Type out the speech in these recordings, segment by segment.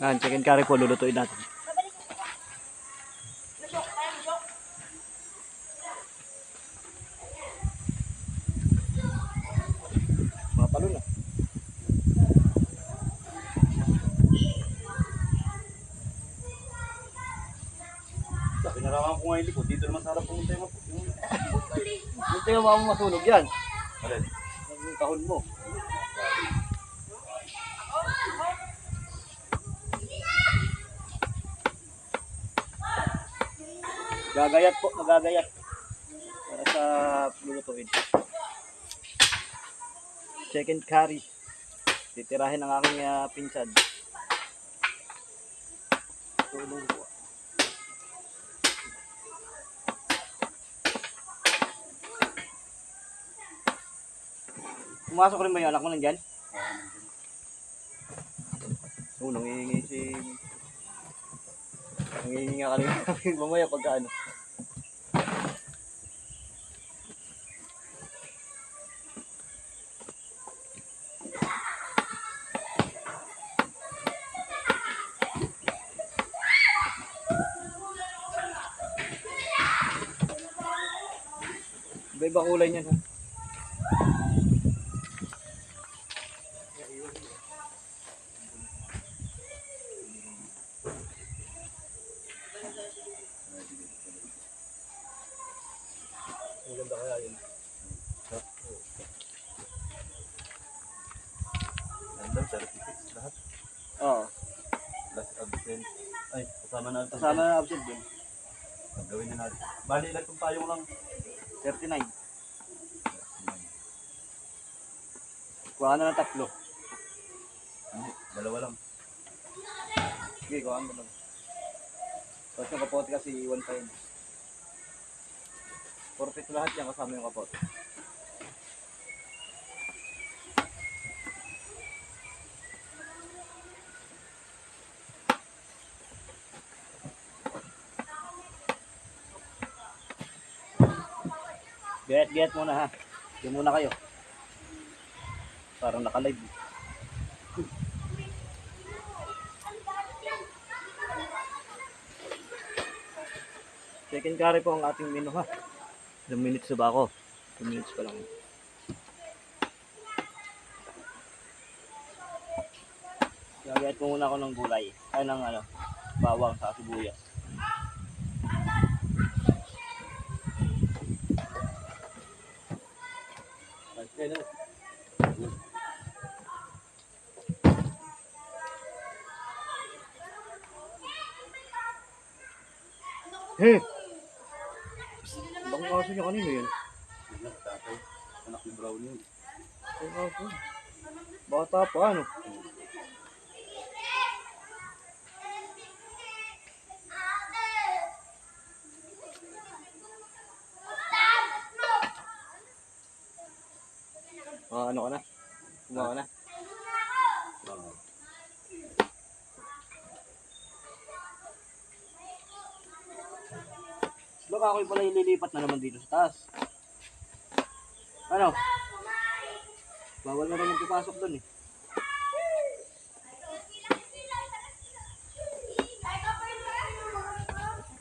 Yan, chicken curry po, lulutuin natin. Mga talon ah. Sabi naraman ko nga yung likod. Dito naman sa harap pumunta yung yung Hindi mo mga masunog yan. alin. Ang kahon mo. Gagayat po, magagayat. Para sa lulutuin. Chicken curry. Titirahin ang aking uh, pinsan. Tulong po. Pumasok rin ba yung anak mo nandyan? Oo, nangihingi si... Nangihingi nga kanina. Mamaya pagka ano. Iba-iba kulay niyan ha. Nandun, certificates lahat. Oo. Last absent. Ay, kasama na ito. Kasama na absent din. Gawin na natin. Bali, ilan itong payong lang. 39. Kuha ka na ng tatlo. Hindi, dalawa lang. Sige, kuha mo lang. Tapos yung kapote kasi iwan pa yun. 42 lahat yan kasama yung kapote. Get muna ha. Get muna kayo. Parang naka-live. Chicken curry po ang ating menu ha. Ilang minutes na ba ako? 2 minutes pa lang. Gagayat ko muna ako ng gulay. Ay, ng ano, bawang sa sibuyas. Ay, ano? Hey! Bang aso niya kanino yun? Tatay. Anak ni Brownie yun. Bang aso. Bata pa ano? Ah, ano ka na? Kumawa ka na? Baka ako'y pala ililipat na naman dito sa taas. Ano? Bawal na rin yung pipasok doon eh.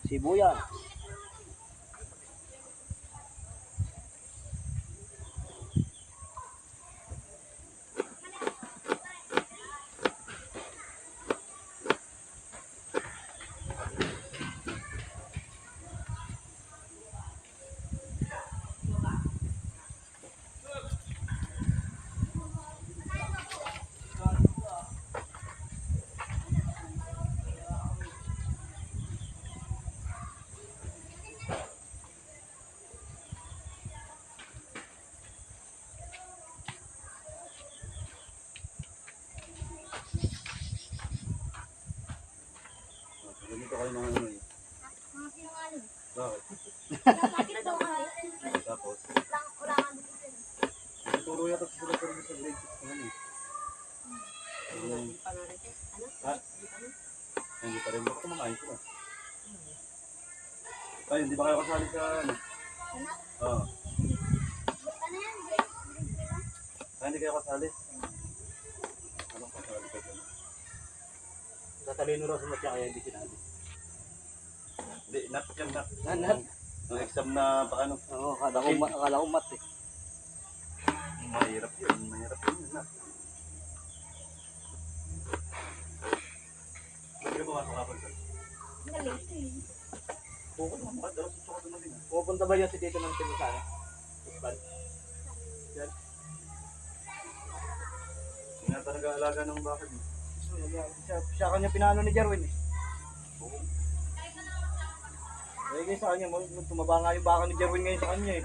Sibuyas. Ganito kayo ng ano eh. Bakit? Tapos, tuturo yata sila pero sa grade 6 naman eh. Yung, ha? Hindi pa rin. Baka kumakain sila. Tayo, hindi ba kayo kasali sa ano? Oo. Ah, hindi kayo kasali? Anong kasali ka dyan? Tatalino raw sa matya kaya hindi sinabi. Hindi, nat yan, nat. Nanat. Ang exam na pa ano. Oo, akala ko, ma- akala ko mat eh. Mahirap yun, mahirap yun. Nat. Hindi ka pumasok kapag sir. Bukod naman, bakit daw susukat naman din? Pupunta ba yan si Tito ng Timusana? Isban? Hindi na talaga alaga ng bakit. eh. Siya, siya kanya pinano ni Jerwin eh. Eh, kayo sa kanya, tumaba nga yung baka ni Jerwin ngayon sa kanya eh.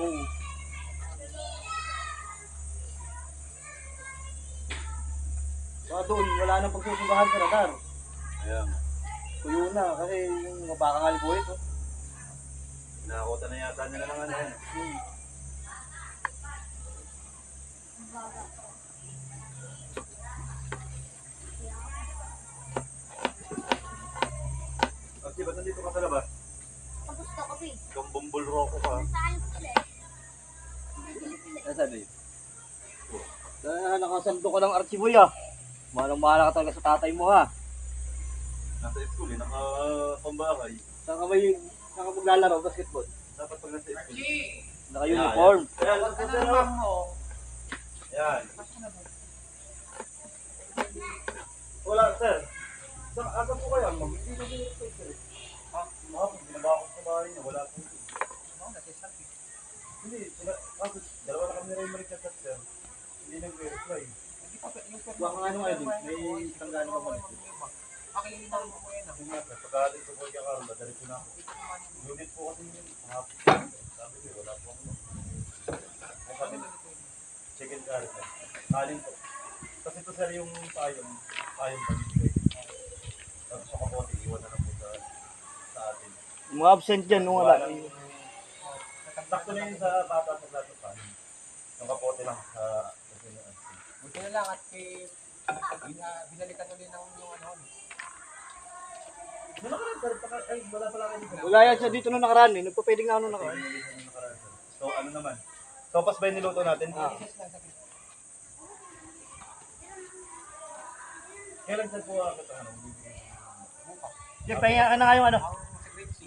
Oo. Saka doon, wala nang pagsusundahan sa radar. Ayan. Tuyo na, kasi yung mga baka nga libuhit oh. Nakakota na yata nila ng ano yan. Hmm. At ba't nandito ka sa labas? Kamusta ko, babe? Kung bumbul roko ka. Saan sila eh? Ano sabi? Na, nakasando ka ng archivo ya. Malang mahala ka talaga sa tatay mo ha. Nasa school eh, naka-pambahay. Saan ka may, saan ka maglalaro basketball? Dapat pag nasa school. Naka-uniform. Ayan, ayan. Ayan. Wala, sir. Sa asa po kaya, ma'am? Hindi na din. Ha? Mga po, binaba ko sa bahay niya. Wala po. Hindi, sila, ako, dalawa na kami rin marikat at sir. Hindi nag-reply. Ka nga nung ano, may tanggalan ka ba? Kasi nga, sir, pagkakalit ko po yung karoon, dadali ko na ako. Unit po kasi yun. Mga sabi ko, wala po ako. Ay, sabi ko, chicken curry, sir. Kanin po. Kasi ito, sir, yung payong, payong pag-ibig. Tapos sa kapote, iwan na lang po sa, sa atin. Yung mga absent dyan, nung wala. Sakto na yun sa bata sa plato pa. Yung kapote lang sa sa. Buti na lang at kay bina, binalikan ulit ng yung ano. Wala ka lang, sir. Paka- Ay, wala pala kayo dito. Wala yan siya dito nung nakaraan eh. Nagpapwedeng na ano nakaraan. So, ano naman? Sopas ba yung niluto natin? Ah. Kailan sir po ako ito? Ano? Sige, pahinga ka na kayo ano. Ang sa grade 6.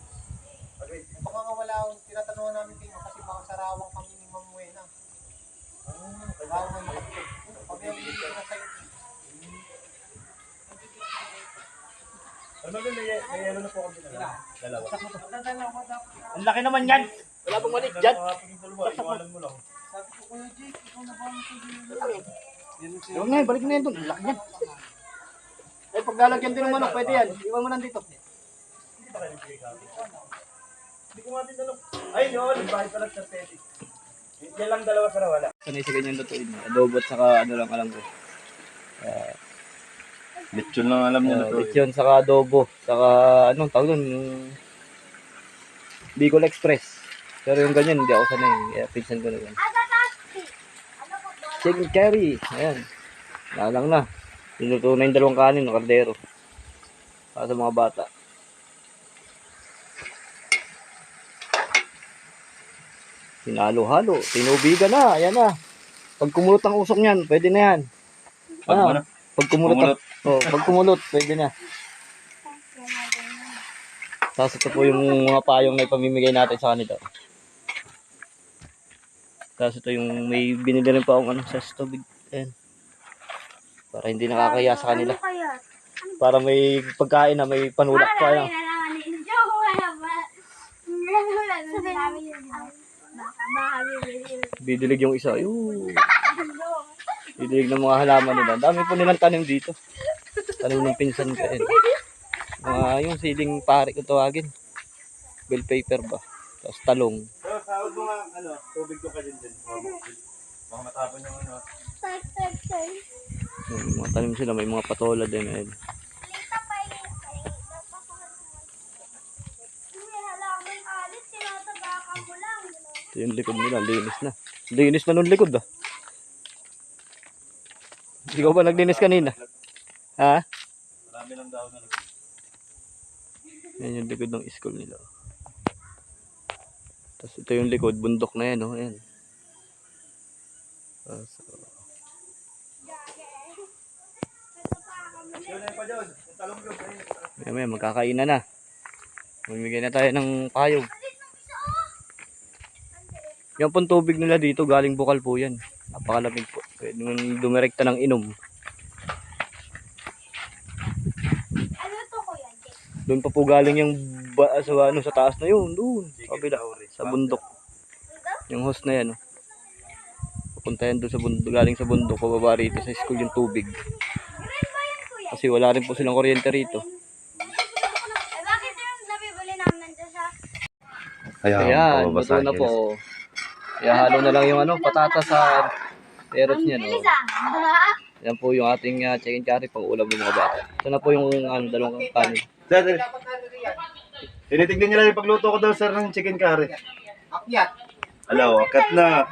Okay. Baka nga wala, tinatanungan namin kayo kasi baka sarawang kami ni Ma'am Wena. Ah, Sarawang na makatulog. Pag yung hindi ko na sa'yo. Ano ba may, may ano na po kami na? Dalawa. Ang laki naman yan. Wala bang malik yung dalawa, iwanan mo lang. Sabi ko, Kuya Jake, ikaw na ba ang Huwag na yun, balik na yan doon. Ang laki yan. Eh, pag lalagyan din ng manok, pwede yan. Iwan mo nandito. Hindi ba kayo? Hindi ko nga din tanong. Ay, yun. Bahay pala sa steady. Yan lang dalawa sa wala. Sanay sa ganyan lutuin. Adobo at saka ano lang alam ko. Lechon lang alam Uh, lechon saka adobo. Saka anong tawag doon? Yung Bicol Express. Pero yung ganyan, hindi ako sanay. Kaya pinsan ko na yan. Chicken curry. Ayan. Wala lang na. Niluto na yung dalawang kanin ng kardero. Para sa mga bata. Sinalo-halo. Tinubigan na. Ayan na. Pag kumulot ang usok niyan, pwede na yan. Pag Ah, ano? Pag kumulot, Kumulot. oh, pag kumulot, pwede na. Tapos ito po yung mga payong na ipamimigay natin sa kanila. Tapos ito yung may binili rin pa akong ano, sa tubig. Ayan. Para hindi nakakaya sa kanila. Ano? Para may pagkain na may panulak pa. Ano. Bidilig yung isa. Yung bidilig ng mga halaman nila. Ang Dami po nilang tanim dito. Tanim ng pinsan ko. Ayan. Mga yung siling pare ko tawagin. Bell paper ba? Tapos talong. Pero sahod mo nga, ano, tubig ko ka din din. Baka matapon yung ano. Yung mga tanim sila, may mga patola din. Ayan. Ito yung likod nila, linis na. Linis na nung likod ah. Ikaw ba naglinis kanina? Ha? Marami lang daw na Yan yung likod ng school nila. Tapos ito yung likod, bundok na yan, oh. Ayan. Tapos, Yun na pa dyan. Maya maya, magkakainan na. Mamimigay na tayo ng payong. Yung pong tubig nila dito, galing bukal po yan. Napakalamig po. Pwede dumirekta ng inom. Ano? Doon pa po galing yung ba, sa, ano, sa taas na yun. Doon. Kabila. Sa bundok. Yung host na yan. Oh. Pupunta yan doon sa bundok. Galing sa bundok. Pababa rito sa school yung tubig. Yan? Kasi wala rin po silang kuryente rito. Eh sa... Ayan, luto na po. Kaya halo na lang yung ano, patatas sa peros niya. No? Ah. Yan po yung ating uh, chicken curry pang ulam ng mga bata. Ito na po yung ano, dalawang kanin. Sir, tinitignan niyo lang yung pagluto ko daw sir ng chicken curry. Akyat. Alaw, akat na.